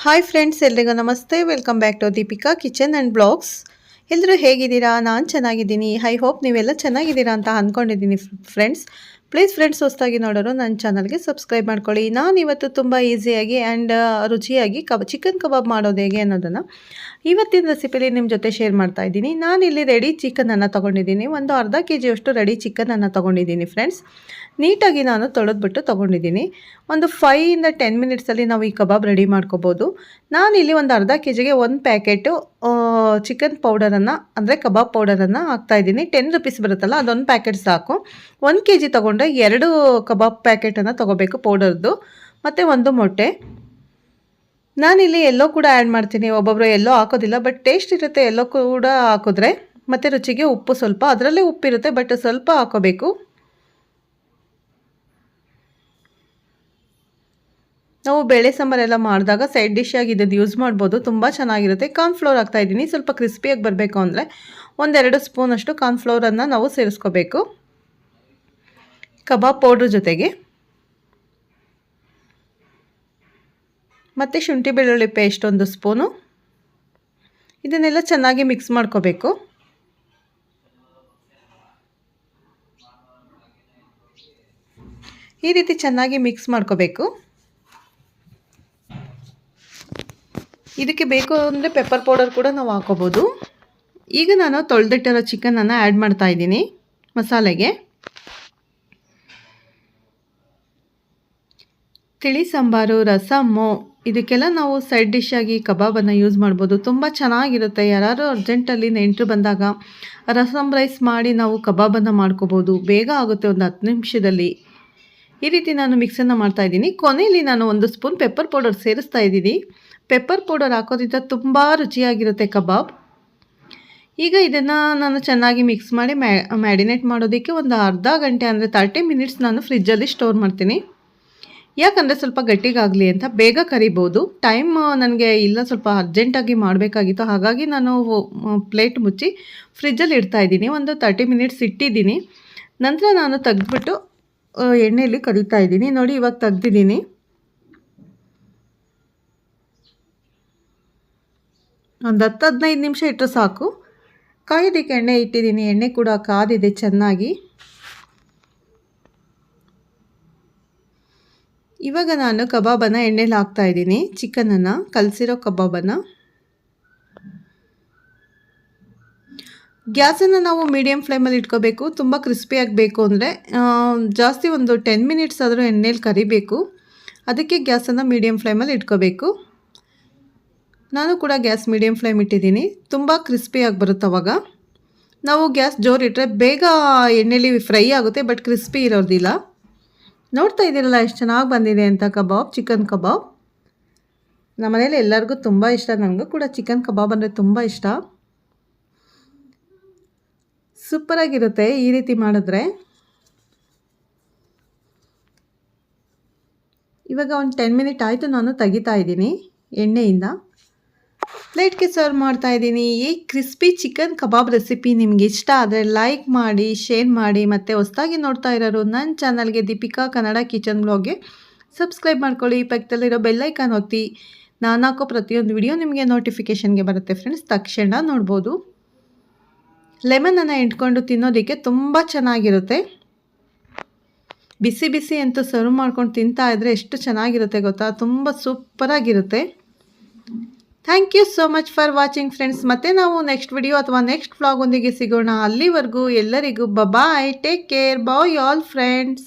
Hi friends ಎಲ್ರಿಗೂ ನಮಸ್ತೆ. Welcome back to Deepika kitchen and blogs ಎಲ್ಲರೂ ಹೇಗಿದ್ದೀರಾ? ನಾನು ಚೆನ್ನಾಗಿದ್ದೀನಿ. ಐ ಹೋಪ್ ನೀವೆಲ್ಲ ಚೆನ್ನಾಗಿದ್ದೀರಾ ಅಂತ ಅಂದ್ಕೊಂಡಿದ್ದೀನಿ ಫ್ರೆಂಡ್ಸ್ ಪ್ಲೀಸ್ ಫ್ರೆಂಡ್ಸ್ ಹೊಸದಾಗಿ ನೋಡೋರು, ನನ್ನ ಚಾನಲ್ಗೆ ಸಬ್ಸ್ಕ್ರೈಬ್ ಮಾಡ್ಕೊಳ್ಳಿ. ನಾನು ಇವತ್ತು ತುಂಬ ಈಸಿಯಾಗಿ ಆ್ಯಂಡ್ ರುಚಿಯಾಗಿ ಕಬ ಚಿಕನ್ ಕಬಾಬ್ ಮಾಡೋದು ಹೇಗೆ ಅನ್ನೋದನ್ನು ಇವತ್ತಿನ ರೆಸಿಪಿಲಿ ನಿಮ್ಮ ಜೊತೆ ಶೇರ್ ಮಾಡ್ತಾ ಇದ್ದೀನಿ. ನಾನಿಲ್ಲಿ ರೆಡಿ ಚಿಕನನ್ನು ತೊಗೊಂಡಿದ್ದೀನಿ. ಒಂದು ಅರ್ಧ ಕೆ ಜಿಯಷ್ಟು ರೆಡಿ ಚಿಕನನ್ನು ತೊಗೊಂಡಿದ್ದೀನಿ ಫ್ರೆಂಡ್ಸ್ ನೀಟಾಗಿ ನಾನು ತೊಳೆದ್ಬಿಟ್ಟು ತೊಗೊಂಡಿದ್ದೀನಿ. ಒಂದು ಫೈವಿಂದ ಟೆನ್ ಮಿನಿಟ್ಸಲ್ಲಿ ನಾವು ಈ ಕಬಾಬ್ ರೆಡಿ ಮಾಡ್ಕೋಬೋದು. ನಾನಿಲ್ಲಿ ಒಂದು ಅರ್ಧ ಕೆ ಜಿಗೆ ಒಂದು ಪ್ಯಾಕೆಟು ಚಿಕನ್ ಪೌಡರನ್ನು, ಅಂದರೆ ಕಬಾಬ್ ಪೌಡರನ್ನು ಹಾಕ್ತಾಯಿದ್ದೀನಿ ಟೆನ್ ರುಪೀಸ್ ಬರುತ್ತಲ್ಲ, ಅದೊಂದು ಪ್ಯಾಕೆಟ್ ಸಾಕು. ಒಂದು ಕೆ ಜಿ ತೊಗೊಂಡ್ರೆ ಎರಡು ಕಬಾಬ್ ಪ್ಯಾಕೆಟನ್ನು ತೊಗೋಬೇಕು ಪೌಡರ್ದು. ಮತ್ತು ಒಂದು ಮೊಟ್ಟೆ. ನಾನಿಲ್ಲಿ ಎಲ್ಲೋ ಕೂಡ ಆ್ಯಡ್ ಮಾಡ್ತೀನಿ. ಒಬ್ಬೊಬ್ಬರು ಎಲ್ಲೋ ಹಾಕೋದಿಲ್ಲ ಬಟ್ ಟೇಸ್ಟ್ ಇರುತ್ತೆ ಎಲ್ಲೋ ಕೂಡ ಹಾಕಿದ್ರೆ. ಮತ್ತು ರುಚಿಗೆ ಉಪ್ಪು ಸ್ವಲ್ಪ, ಅದರಲ್ಲೇ ಉಪ್ಪಿರುತ್ತೆ ಬಟ್ ಸ್ವಲ್ಪ ಹಾಕೋಬೇಕು. ನಾವು ಬೇಳೆ ಸಾಂಬಾರೆಲ್ಲ ಮಾಡಿದಾಗ ಸೈಡ್ ಡಿಶ್ ಆಗಿ ಯೂಸ್ ಮಾಡ್ಬೋದು. ತುಂಬ ಚೆನ್ನಾಗಿರುತ್ತೆ. ಕಾರ್ನ್ಫ್ಲೋರ್ ಹಾಕ್ತಾಯಿದ್ದೀನಿ ಸ್ವಲ್ಪ ಕ್ರಿಸ್ಪಿಯಾಗಿ ಬರಬೇಕು ಅಂದರೆ ಒಂದೆರಡು ಸ್ಪೂನಷ್ಟು ಕಾರ್ನ್ಫ್ಲೋರನ್ನು ನಾವು ಸೇರಿಸ್ಕೋಬೇಕು. ಕಬಾಬ್ ಪೌಡ್ರ್ ಜೊತೆಗೆ. ಮತ್ತು ಶುಂಠಿ ಬೆಳ್ಳುಳ್ಳಿ ಪೇಸ್ಟ್ ಒಂದು ಸ್ಪೂನು ಇದನ್ನೆಲ್ಲ ಚೆನ್ನಾಗಿ ಮಿಕ್ಸ್ ಮಾಡ್ಕೋಬೇಕು. ಈ ರೀತಿ ಚೆನ್ನಾಗಿ ಮಿಕ್ಸ್ ಮಾಡ್ಕೋಬೇಕು. ಇದಕ್ಕೆ ಬೇಕು ಅಂದರೆ ಪೆಪ್ಪರ್ ಪೌಡರ್ ಕೂಡ ನಾವು ಹಾಕೋಬೋದು. ಈಗ ನಾನು ತೊಳೆದಿಟ್ಟಿರೋ ಚಿಕನನ್ನು ಆ್ಯಡ್ ಮಾಡ್ತಾ ಇದ್ದೀನಿ ಮಸಾಲೆಗೆ. ತಿಳಿ ಸಾಂಬಾರು ರಸಮ್ಮು ಇದಕ್ಕೆಲ್ಲ ನಾವು ಸೈಡ್ ಡಿಶ್ ಆಗಿ ಕಬಾಬನ್ನು ಯೂಸ್ ಮಾಡ್ಬೋದು. ತುಂಬ ಚೆನ್ನಾಗಿರುತ್ತೆ. ಯಾರು ಅರ್ಜೆಂಟಲ್ಲಿ ನೆಂಟರು ಬಂದಾಗ ರಸಮ್ ರೈಸ್ ಮಾಡಿ ನಾವು ಕಬಾಬನ್ನು ಮಾಡ್ಕೋಬೋದು. ಬೇಗ ಆಗುತ್ತೆ ಒಂದು ಹತ್ತು ನಿಮಿಷದಲ್ಲಿ. ಈ ರೀತಿ ನಾನು ಮಿಕ್ಸನ್ನು ಮಾಡ್ತಾಯಿದ್ದೀನಿ ಕೊನೆಯಲ್ಲಿ ನಾನು ಒಂದು ಸ್ಪೂನ್ ಪೆಪ್ಪರ್ ಪೌಡರ್ ಸೇರಿಸ್ತಾ ಇದ್ದೀನಿ. ಪೆಪ್ಪರ್ ಪೌಡರ್ ಹಾಕೋದ್ರಿಂದ ತುಂಬ ರುಚಿಯಾಗಿರುತ್ತೆ ಕಬಾಬ್. ಈಗ ಇದನ್ನು ನಾನು ಚೆನ್ನಾಗಿ ಮಿಕ್ಸ್ ಮಾಡಿ ಮ್ಯಾಡಿನೇಟ್ ಮಾಡೋದಕ್ಕೆ ಒಂದು ಅರ್ಧ ಗಂಟೆ ಅಂದರೆ ತರ್ಟಿ ಮಿನಿಟ್ಸ್ ನಾನು ಫ್ರಿಜ್ಜಲ್ಲಿ ಸ್ಟೋರ್ ಮಾಡ್ತೀನಿ. ಯಾಕಂದರೆ ಸ್ವಲ್ಪ ಗಟ್ಟಿಗಾಗಲಿ ಅಂತ ಬೇಗ ಕರಿಬೋದು. ಟೈಮ್ ನನಗೆ ಇಲ್ಲ ಸ್ವಲ್ಪ ಅರ್ಜೆಂಟಾಗಿ ಮಾಡಬೇಕಾಗಿತ್ತು. ಹಾಗಾಗಿ ನಾನು ಪ್ಲೇಟ್ ಮುಚ್ಚಿ ಫ್ರಿಜ್ಜಲ್ಲಿ ಇಡ್ತಾಯಿದ್ದೀನಿ ಒಂದು ತರ್ಟಿ ಮಿನಿಟ್ಸ್ ಇಟ್ಟಿದ್ದೀನಿ. ನಂತರ ನಾನು ತೆಗೆದ್ಬಿಟ್ಟು ಎಣ್ಣೆಯಲ್ಲಿ ಕರಿತಾ ಇದ್ದೀನಿ. ನೋಡಿ ಇವಾಗ ತೆಗ್ದಿದ್ದೀನಿ. ಒಂದು ಹತ್ತು ಹದಿನೈದು ನಿಮಿಷ ಇಟ್ಟರೆ ಸಾಕು. ಕಾಯೋದಕ್ಕೆ ಎಣ್ಣೆ ಇಟ್ಟಿದ್ದೀನಿ. ಎಣ್ಣೆ ಕೂಡ ಕಾದಿದೆ ಚೆನ್ನಾಗಿ. ಇವಾಗ ನಾನು ಕಬಾಬನ್ನು ಎಣ್ಣೆಲಿ ಹಾಕ್ತಾ ಇದ್ದೀನಿ. ಚಿಕನನ್ನು ಕಲಸಿರೋ ಕಬಾಬನ್ನು. ಗ್ಯಾಸನ್ನು ನಾವು ಮೀಡಿಯಮ್ ಫ್ಲೇಮಲ್ಲಿ ಇಟ್ಕೋಬೇಕು. ತುಂಬ ಕ್ರಿಸ್ಪಿಯಾಗಿ ಬೇಕು ಅಂದರೆ ಜಾಸ್ತಿ ಒಂದು ಟೆನ್ ಮಿನಿಟ್ಸ್ ಆದರೂ ಎಣ್ಣೆಲಿ ಕರಿಬೇಕು. ಅದಕ್ಕೆ ಗ್ಯಾಸನ್ನು ಮೀಡಿಯಮ್ ಫ್ಲೇಮಲ್ಲಿ ಇಟ್ಕೋಬೇಕು. ನಾನು ಕೂಡ ಗ್ಯಾಸ್ ಮೀಡಿಯಮ್ ಫ್ಲೇಮ್ ಇಟ್ಟಿದ್ದೀನಿ. ತುಂಬ ಕ್ರಿಸ್ಪಿಯಾಗಿ ಬರುತ್ತೆ ಅವಾಗ. ನಾವು ಗ್ಯಾಸ್ ಜೋರಿಟ್ಟರೆ ಬೇಗ ಎಣ್ಣೆಲಿ ಫ್ರೈ ಆಗುತ್ತೆ, ಬಟ್ ಕ್ರಿಸ್ಪಿ ಇರೋದಿಲ್ಲ. ನೋಡ್ತಾ ಇದ್ದೀರಲ್ಲ, ಎಷ್ಟು ಚೆನ್ನಾಗಿ ಬಂದಿದೆ ಅಂತ ಕಬಾಬ್, ಚಿಕನ್ ಕಬಾಬ್. ನಮ್ಮನೇಲಿ ಎಲ್ಲರಿಗೂ ತುಂಬ ಇಷ್ಟ, ನನಗೂ ಕೂಡ ಚಿಕನ್ ಕಬಾಬ್ ಅಂದರೆ ತುಂಬ ಇಷ್ಟ. ಸೂಪರಾಗಿರುತ್ತೆ ಈ ರೀತಿ ಮಾಡಿದ್ರೆ. ಇವಾಗ ಒಂದು ಟೆನ್ ಮಿನಿಟ್ ಆಯಿತು, ನಾನು ತೆಗಿತಾ ಇದ್ದೀನಿ ಎಣ್ಣೆಯಿಂದ. ಪ್ಲೇಟ್ಗೆ ಸರ್ವ್ ಮಾಡ್ತಾ ಇದ್ದೀನಿ. ಈ ಕ್ರಿಸ್ಪಿ ಚಿಕನ್ ಕಬಾಬ್ ರೆಸಿಪಿ ನಿಮ್ಗೆ ಇಷ್ಟ ಆದರೆ ಲೈಕ್ ಮಾಡಿ ಶೇರ್ ಮಾಡಿ, ಮತ್ತು ಹೊಸದಾಗಿ ನೋಡ್ತಾ ಇರೋರು ನನ್ನ ಚಾನಲ್ಗೆ ದೀಪಿಕಾ ಕನ್ನಡ ಕಿಚನ್ ಬ್ಲಾಗ್ಗೆ ಸಬ್ಸ್ಕ್ರೈಬ್ ಮಾಡ್ಕೊಳ್ಳಿ. ಪಕ್ಕದಲ್ಲಿರೋ ಬೆಲ್ಲೈಕಾನ್ ಒತ್ತಿ. ನಾನು ಹಾಕೋ ಪ್ರತಿಯೊಂದು ವಿಡಿಯೋ ನಿಮಗೆ ನೋಟಿಫಿಕೇಷನ್ಗೆ ಬರುತ್ತೆ ಫ್ರೆಂಡ್ಸ್ ತಕ್ಷಣ ನೋಡ್ಬೋದು. ಲೆಮನನ್ನು ಇಟ್ಕೊಂಡು ತಿನ್ನೋದಕ್ಕೆ ತುಂಬ ಚೆನ್ನಾಗಿರುತ್ತೆ. ಬಿಸಿ ಬಿಸಿ ಅಂತೂ ಸರ್ವ್ ಮಾಡ್ಕೊಂಡು ತಿಂತಾ ಇದ್ದರೆ ಎಷ್ಟು ಚೆನ್ನಾಗಿರುತ್ತೆ ಗೊತ್ತಾ? ತುಂಬ ಸೂಪರಾಗಿರುತ್ತೆ thank you so much for watching friends ಮತ್ತೆ ನಾವು ನೆಕ್ಸ್ಟ್ ವಿಡಿಯೋ ಅಥವಾ ನೆಕ್ಸ್ಟ್ ವ್ಲಾಗ್ ಒಂದಿಗೆ ಸಿಗೋಣ. ಅಲ್ಲಿವರೆಗೂ ಎಲ್ಲರಿಗೂ bye bye take care bye all friends